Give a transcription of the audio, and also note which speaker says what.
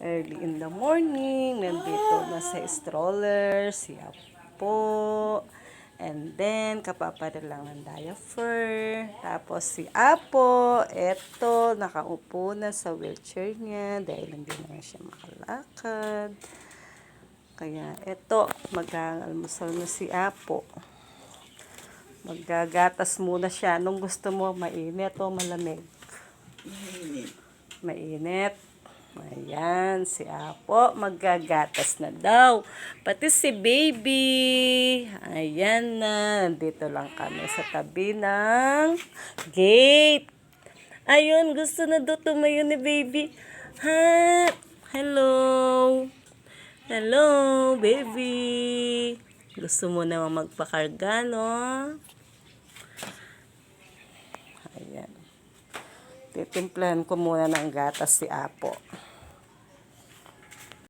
Speaker 1: early in the morning. Nandito na sa stroller, si Apo. And then, kapapadala lang ng diaper. Tapos si Apo, eto, nakaupo na sa wheelchair niya dahil hindi na siya makalakad. Kaya eto, mag-almusal na si Apo. Maggagatas muna siya. Anong gusto mo? Mainit o malamig? Mainit. Ayan, si Apo, maggagatas na daw. Pati si baby. Ayan na, nandito lang kami sa tabi ng gate. Ayun, gusto na daw tumayo ni baby. Ha? Hello? Hello, baby. Gusto mo naman magpakarga, no? Titimplahan ko muna ng gatas si Apo.